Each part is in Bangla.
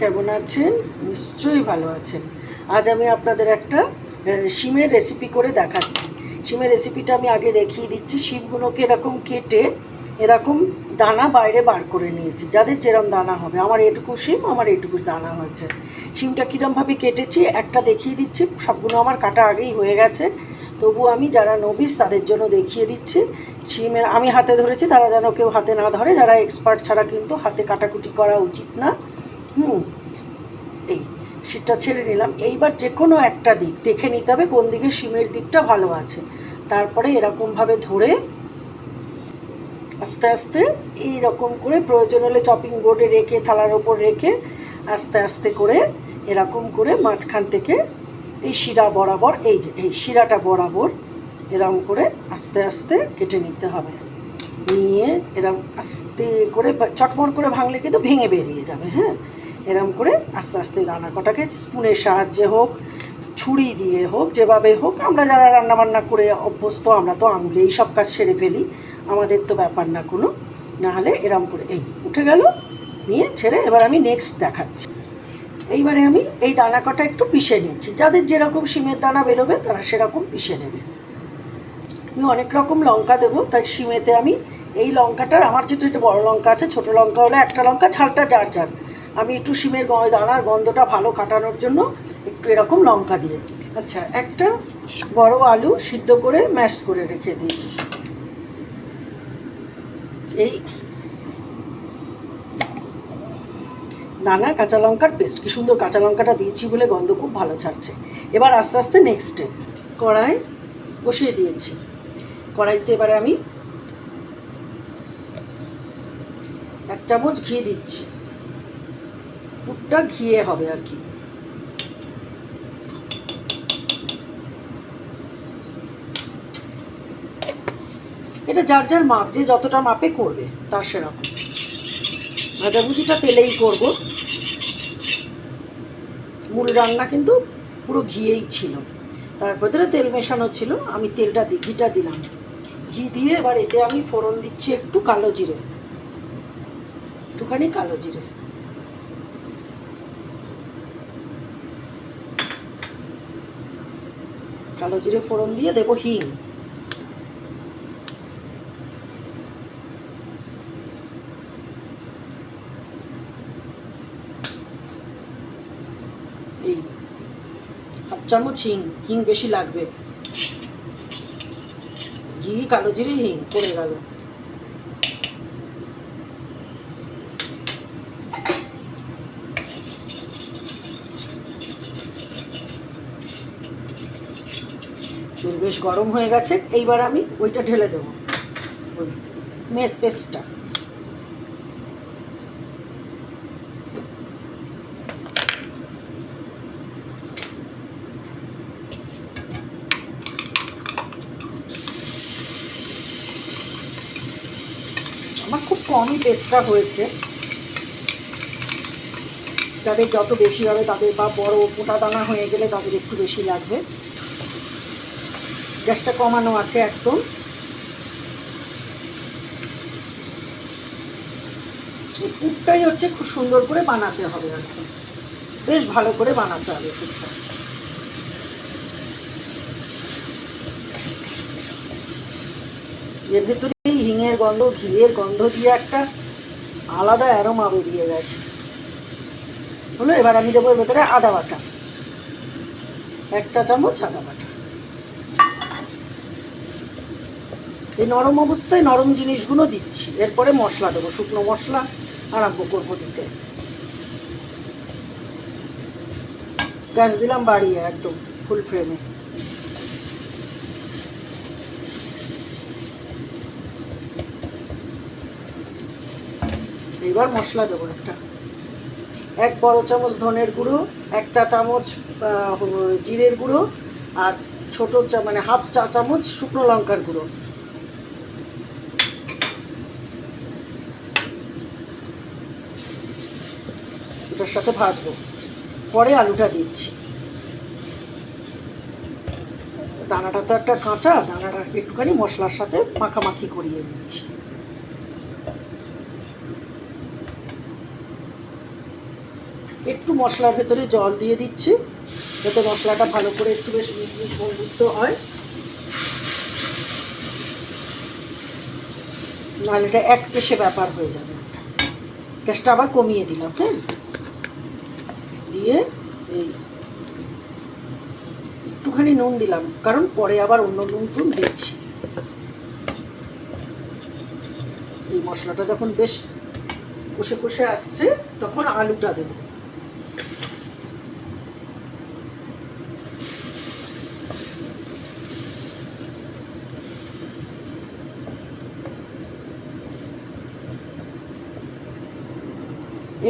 কেমন আছেন? নিশ্চয়ই ভালো আছেন। আজ আমি আপনাদের একটা শিমের রেসিপি করে দেখাচ্ছি। শিমের রেসিপিটা আমি আগে দেখিয়ে দিচ্ছি। শিমগুলোকে এরকম কেটে, এরকম দানা বাইরে বার করে নিয়েছি। যাদের যেরকম দানা হবে। আমার এটুকু শিম, আমার এটুকু দানা হয়েছে। শিমটা কীরমভাবে কেটেছি, একটা দেখিয়ে দিচ্ছি। সবগুলো আমার কাটা আগেই হয়ে গেছে। তবু আমি যারা নবিস তাদের জন্য দেখিয়ে দিচ্ছি। শিমের, আমি হাতে ধরেছি, তারা যেন কেউ হাতে না ধরে, যারা এক্সপার্ট ছাড়া কিন্তু হাতে কাটাকুটি করা উচিত না। হুম। এই, সেটা ছেড়ে নিলাম এইবার যে কোনো একটা দিক দেখে নিতে হবে কোন দিকে সিমের দিকটা ভালো আছে। তারপরে এরকমভাবে ধরে আস্তে আস্তে এই রকম করে প্রয়োজন হলে চপিং বোর্ডে রেখে, থালার ওপর রেখে আস্তে আস্তে করে এরকম করে মাঝখান থেকে এই শিরা বরাবর, এই যে, এই শিরাটা বরাবর এরকম করে আস্তে আস্তে কেটে নিতে হবে। নিয়ে এরম আস্তে করে চটমট করে ভাঙলে কিন্তু ভেঙে বেরিয়ে যাবে হ্যাঁ? এরম করে আস্তে আস্তে দানা কটাকে স্পুনের সাহায্যে হোক, ছুরি দিয়ে হোক, যেভাবে হোক, আমরা যারা রান্নাবান্না করে অভ্যস্ত, আমরা তো আঙুলেই সব কাজ সেরে ফেলি, আমাদের তো ব্যাপার না কোনো। নাহলে এরম করে, এই উঠে গেল, নিয়ে ছেড়ে এবার আমি নেক্সট দেখাচ্ছি। এইবারে আমি এই দানা কটা একটু পিষে নিচ্ছি। যাদের যেরকম সিমের দানা বেরোবে, তারা সেরকম পিষে নেবে। আমি অনেক রকম লঙ্কা দেবো, তাই সিমেতে আমি এই লঙ্কাটার, আমার যেহেতু একটু বড় লঙ্কা আছে, ছোট লঙ্কা হলে একটা লঙ্কা, ঝালটা যার যার। আমি একটু সিমের দানার গন্ধটা ভালো কাটানোর জন্য একটু এরকম লঙ্কা দিয়ে আচ্ছা একটা বড় আলু সিদ্ধ করে ম্যাশ করে রেখে দিয়েছি। এই দানা কাঁচা লঙ্কার পেস্ট কি সুন্দর কাঁচা লঙ্কাটা দিয়েছি বলে গন্ধ খুব ভালো ছাড়ছে। এবার আস্তে আস্তে নেক্সট স্টেপ কড়াই বসিয়ে দিয়েছি। কড়াইতে এবারে আমি এক চামচ ঘি দিচ্ছি। পুরটা ঘিয়ে হবে আর কি। এটা যার যার মাপ, যে যতটা মাপে করবে, তার সেরকম। ভাজাভুজিটা তেলেই করব। মূল রান্না কিন্তু পুরো ঘিয়েই ছিল। তার ভেতরে তেল মেশানো ছিল, আমি তেলটা ঘিটা দিলাম। ঘি দিয়ে এবার এতে আমি ফোড়ন দিচ্ছি একটু কালো জিরে। একটুখানি কালো জিরে। কালো জিরে ফোড়ন দিয়ে দেবো হিং। এই চামচ হিং হিং বেশি লাগবে। ঘি কালো জিরে হিং, পড়ে গেল। বেশ গরম হয়ে গেছে, এইবার আমি ওইটা ঢেলে দেবো। ওই পেস্টটা আমার খুব কমই টেস্টটা হয়েছে। যাদের যত বেশি হবে তাদের বা বড় মোটা দানা হয়ে গেলে তাদের একটু বেশি লাগবে। গ্যাসটা কমানো আছে একদম। পুরটাই হচ্ছে খুব সুন্দর করে বানাতে হবে আর বেশ ভালো করে বানাতে হবে পুরটা। এর ভেতরে এই গন্ধ, ঘিয়ের গন্ধ দিয়ে একটা আলাদা অ্যারোমা বেরিয়ে গেছে। হলো, এবার আমি দেবো ভেতরে আদা বাটা। এক চা চামচ আদা বাটা। এই নরম অবস্থায় নরম জিনিসগুলো দিচ্ছি। এরপরে মশলা দেবো, শুকনো মশলা আরম্ভ করব দিতে। গ্যাস দিলাম বাড়িয়ে একদম ফুল ফ্রেমে এবার মশলা দেবো একটা। এক বড় চামচ ধনের গুঁড়ো, এক চা চামচ জিরের গুঁড়ো, আর ছোট চা মানে হাফ চা চামচ শুকনো লঙ্কার গুঁড়ো। এটার সাথে ভাজবো। পরে আলুটা দিচ্ছি। দানাটা তো একটা কাঁচা, দানাটা একটুখানি মশলার সাথে মাখামাখি করিয়ে দিচ্ছি। একটু মশলার ভেতরে জল দিয়ে দিচ্ছি, যাতে মশলাটা ভালো করে একটু বেশ মিটমিট বন্ধুত্ব হয়। নাহলে এটা এক পেশে ব্যাপার হয়ে যাবে। গ্যাসটা আবার কমিয়ে দিলাম হ্যাঁ? দিয়ে এই একটুখানি নুন দিলাম, কারণ পরে আবার অন্য নুন টুন দিচ্ছি। এই মশলাটা যখন বেশ কষে কষে আসছে, তখন আলুটা দেবো।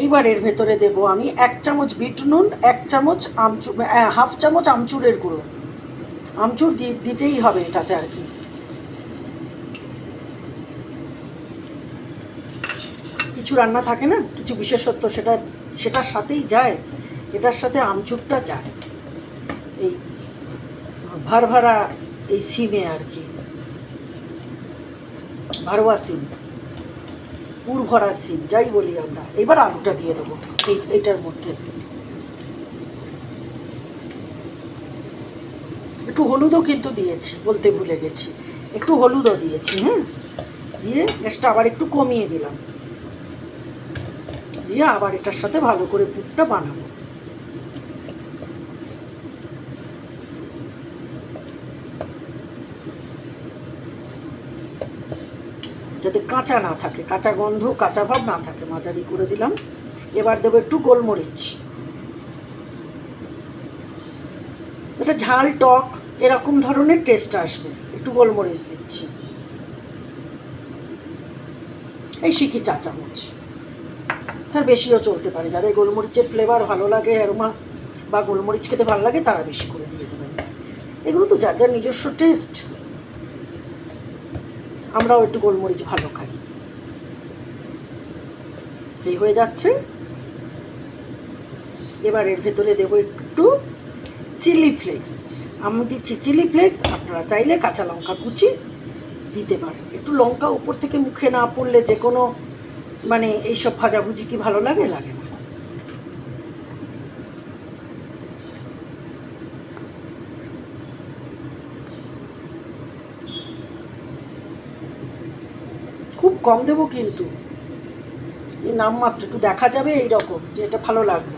এইবার এর ভেতরে দেব আমি এক চামচ বিট নুন, এক চামচ আমচুর হাফ চামচ আমচুরের গুঁড়ো। আমচুর দিতেই হবে এটাতে আর কি। কিছু রান্না থাকে না, কিছু বিশেষত্ব সেটা সেটার সাথেই যায়, এটার সাথে আমচুরটা যায়। এই ভার ভারা এই সিমে আর কি। ভারোয়া সিম। পুর ভরা সিম, যাই বলি আমরা। এবার আলুটা দিয়ে দেবো, এই এটার মধ্যে। একটু হলুদও কিন্তু দিয়েছি, বলতে ভুলে গেছি। একটু হলুদও দিয়েছি হ্যাঁ? দিয়ে গ্যাসটা আবার একটু কমিয়ে দিলাম। দিয়ে আবার এটার সাথে ভালো করে পুরটা বানাবো যাতে কাঁচা না থাকে, কাঁচা গন্ধ, কাঁচা ভাব না থাকে, মাঝারি করে দিলাম। এবার দেবো একটু গোলমরিচ। এটা ঝাল, টক, এরকম ধরনের টেস্ট আসবে। একটু গোলমরিচ দিচ্ছি। এই শিখি চা চামচ তার বেশিও চলতে পারে। যাদের গোলমরিচের ফ্লেভার ভালো লাগে, অ্যারোমা বা গোলমরিচ খেতে ভালো লাগে, তারা বেশি করে দিয়ে দেবেন। এগুলো তো যার যার নিজস্ব টেস্ট আমরাও একটু গোলমরিচ ভালো খাই। এই হয়ে যাচ্ছে। এবার এর ভেতরে দেবো একটু চিলি ফ্লেক্স। আমি দিচ্ছি চিলি ফ্লেক্স, আপনারা চাইলে কাঁচা লঙ্কা কুচি দিতে পারেন। একটু লঙ্কা উপর থেকে মুখে না পড়লে যে কোনো মানে এইসব ভাজাভুজি কি ভালো লাগে? লাগে না খুব কম দেবো কিন্তু। এই নামমাত্র, একটু দেখা যাবে এই রকম যে এটা ভালো লাগল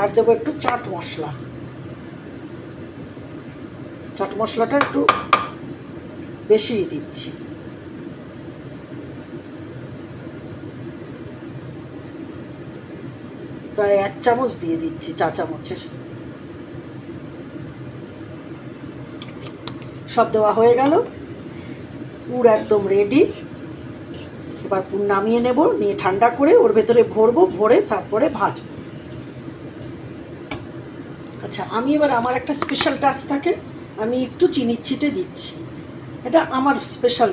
আর দেবো একটু চাট মশলা। চাট মশলাটা একটু বেশি দিচ্ছি। প্রায় এক চামচ দিয়ে দিচ্ছি চা চামচের। সব দেওয়া হয়ে গেল। পুর একদম রেডি এবার পুর নামিয়ে নেব, নিয়ে ঠান্ডা করে ওর ভেতরে ভরবো, ভরে তারপরে ভাজবো। আচ্ছা আমি এবার আমার একটা স্পেশাল টাচ থাকে, আমি একটু চিনির ছিটে দিচ্ছি। এটা আমার স্পেশাল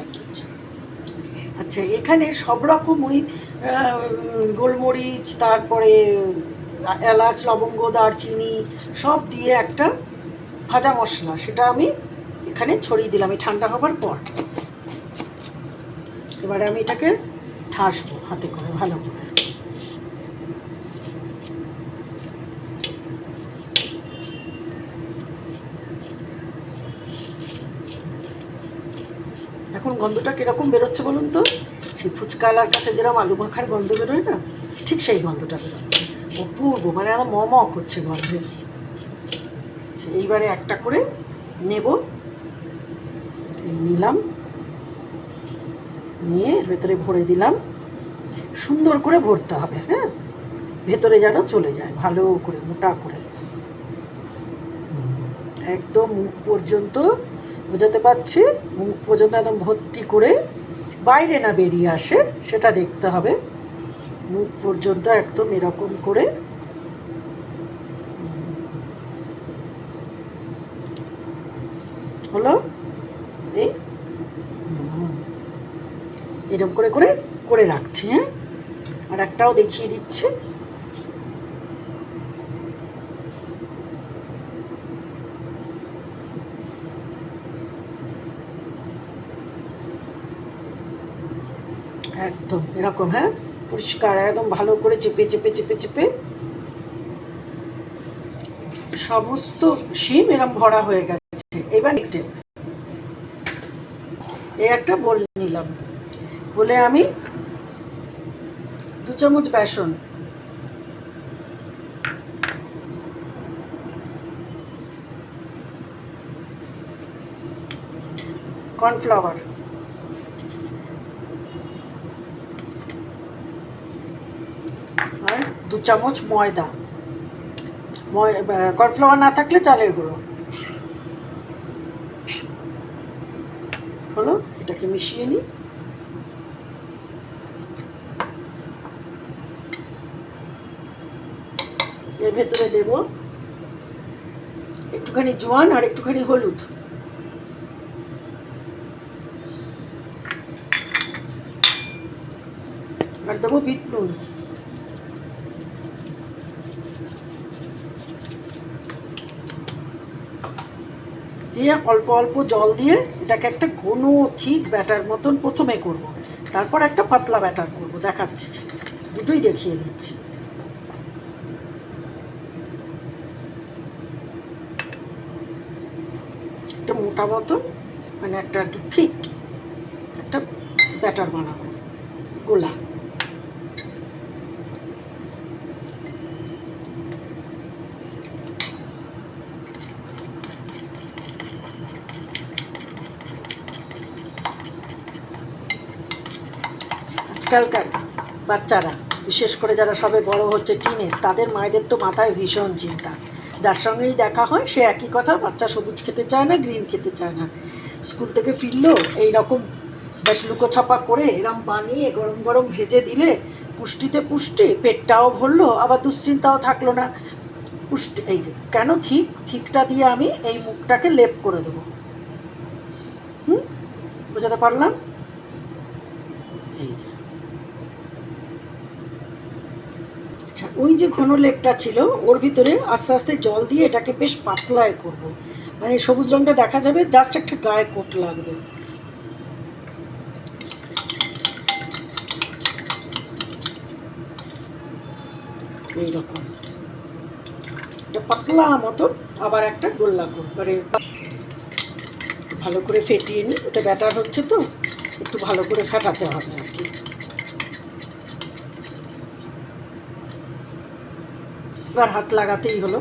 আর কি। আচ্ছা এখানে সব রকম ওই গোলমরিচ, তারপরে এলাচ, লবঙ্গ, দারচিনি, সব দিয়ে একটা ভাজা মশলা, সেটা আমি এখানে ছড়িয়ে দিলাম, এই ঠান্ডা হবার পর। এবারে আমি এটাকে ঠাসবো হাতে করে, ভালো করে। এখন গন্ধটা কীরকম বেরোচ্ছে বলুন তো? সেই ফুচকালার কাছে যেরকম আলু মাখার গন্ধ বেরোয় না, ঠিক সেই গন্ধটা বেরোচ্ছে। অপূর্ব মানে আমার ম ম করছে গন্ধে। আচ্ছা এইবারে একটা করে নেব। নিলাম। নিয়ে ভেতরে ভরে দিলাম। সুন্দর করে ভরতে হবে হ্যাঁ? ভেতরে যেন চলে যায়, ভালো করে, মোটা করে। একদম মুখ পর্যন্ত বোঝাতে পারছি, মুখ পর্যন্ত একদম ভর্তি করে বাইরে না বেরিয়ে আসে, সেটা দেখতে হবে। মুখ পর্যন্ত একদম এরকম করে। হলো? এই এরকম করে করে করে রাখছি হ্যাঁ? আর একটাও দেখিয়ে দিচ্ছে। একদম এরকম হ্যাঁ? পরিষ্কার, একদম ভালো করে চেপে চেপে চেপে চেপে। সমস্ত সিম এরম ভরা হয়ে গেছে। এবার স্টেপ এই একটা বল নিলাম। বলে আমি দু চামচ বেসন। কর্নফ্লাওয়ার। আর দু চামচ ময়দা। ময় কর্নফ্লাওয়ার না থাকলে চালের গুঁড়ো হলো এটাকে মিশিয়ে নিই। এর ভেতরে দেব একটুখানি জোয়ান আর একটুখানি হলুদ। আর দেবো বিট নুন। দিয়ে অল্প অল্প জল দিয়ে এটাকে একটা ঘন ঠিক ব্যাটার মতন প্রথমে করব। তারপর একটা পাতলা ব্যাটার করব, দেখাচ্ছি। দুটোই দেখিয়ে দিচ্ছি। একটা মোটা মতন মানে একটা আর কি ঠিক, একটা ব্যাটার বানাবো, গোলা। আজকালকার বাচ্চারা, বিশেষ করে যারা সবে বড় হচ্ছে টিনেজ তাদের মায়েদের তো মাথায় ভীষণ চিন্তা। যার সঙ্গেই দেখা হয়, সে একই কথা, বাচ্চা সবুজ খেতে চায় না গ্রিন খেতে চায় না। স্কুল থেকে ফিরলো এই রকম বেশ লুকোছাপা করে এরম বানিয়ে গরম গরম ভেজে দিলে, পুষ্টিতে পুষ্টি, পেটটাও ভরলো, আবার দুশ্চিন্তাও থাকল না। পুষ্টি, এই যে, কেন ঠিক, ঠিকটা দিয়ে আমি এই মুখটাকে লেপ করে দেবো? হুম? বোঝাতে পারলাম? এই যে। আচ্ছা ওই যে ঘন লেপটা ছিল, ওর ভিতরে আস্তে আস্তে জল দিয়ে এটাকে বেশ পাতলায় করব। মানে সবুজ রঙটা দেখা যাবে জাস্ট একটা গায়ে কোট লাগবে। এইরকম। এটা পাতলা মতন আবার একটা গোল্লা মানে ভালো করে ফেটিয়ে নিই ওটা ব্যাটার হচ্ছে তো, একটু ভালো করে ফেটাতে হবে আর কি। এবার হাত লাগাতেই হলো।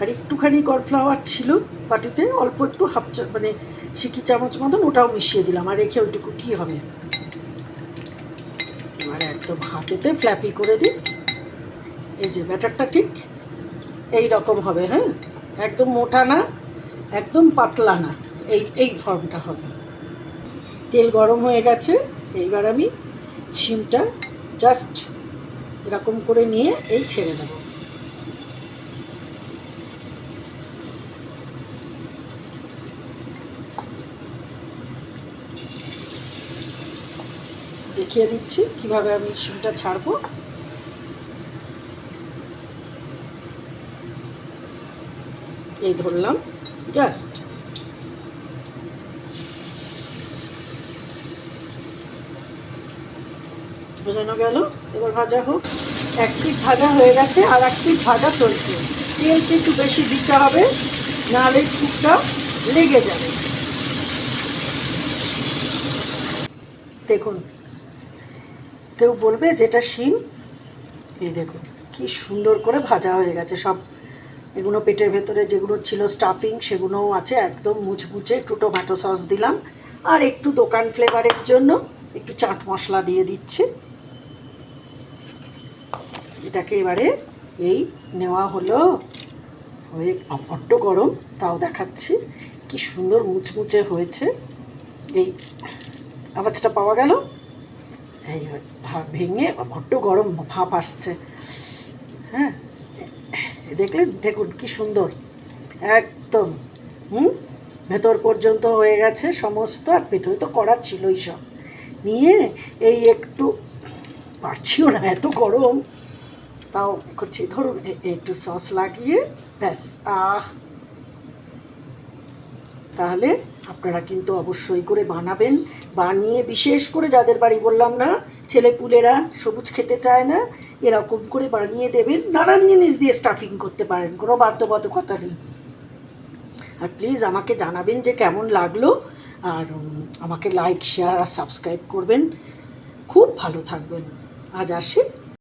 আর একটুখানি কর্নফ্লাওয়ার ছিল বাটিতে, অল্প একটু হাফ মানে সিকি চামচ মতন ওটাও মিশিয়ে দিলাম, আর রেখে ওইটুকু কী হবে? এবার একদম হাতেতে ফ্ল্যাপি করে দিই। এই যে ব্যাটারটা ঠিক এই রকম হবে হ্যাঁ? একদম মোটা না, একদম পাতলা না, এই এই ফর্মটা হবে। তেল গরম হয়ে গেছে, এইবার আমি শিমটা জাস্ট এরকম করে নিয়ে এই ছেড়ে দেবো। দেখিয়ে দিচ্ছি কীভাবে আমি শিমটা ছাড়বো। এই ধরলাম জাস্ট বোঝানো গেল। এবার ভাজা হোক। এক পিঠ ভাজা হয়ে গেছে আর এক পিঠ ভাজা চলছে। তেলটা একটু বেশি দিতে হবে, নাহলে কুকটা লেগে যাবে। দেখুন, কেউ বলবে যেটা শিম, এই দেখুন, কি সুন্দর করে ভাজা হয়ে গেছে সব। এগুলো পেটের ভেতরে যেগুলো ছিল স্টাফিং সেগুলোও আছে, একদম মুচমুচে একটু টমেটো সস দিলাম। আর একটু দোকান ফ্লেভারের জন্য একটু চাট মশলা দিয়ে দিচ্ছি। এটাকে এবারে এই নেওয়া হলো। হয়ে বড্ড গরম, তাও দেখাচ্ছি। কি সুন্দর মুচমুচে হয়েছে। এই আওয়াজটা পাওয়া গেল। এই ভেঙে বড্ড গরম ভাপ আসছে। হ্যাঁ দেখলেন? দেখুন কি সুন্দর। একদম। হুম? ভেতর পর্যন্ত হয়ে গেছে সমস্ত, আর ভেতরে তো করা ছিলই সব। নিয়ে এই একটু, পারছিও না এত গরম। তাও করছি। ধরুন একটু সস লাগিয়ে, ব্যাস, আহ। তাহলে আপনারা কিন্তু অবশ্যই করে বানাবেন, বানিয়ে বিশেষ করে যাদের বাড়ি বললাম না ছেলেপুলেরা সবুজ খেতে চায় না, এরকম করে বানিয়ে দেবেন। নানান জিনিস দিয়ে স্টাফিং করতে পারেন, কোনো বাধ্যবাধকতা নেই। আর প্লিজ আমাকে জানাবেন যে কেমন লাগল, আর আমাকে লাইক শেয়ার আর সাবস্ক্রাইব করবেন। খুব ভালো থাকবেন। আজ আসি।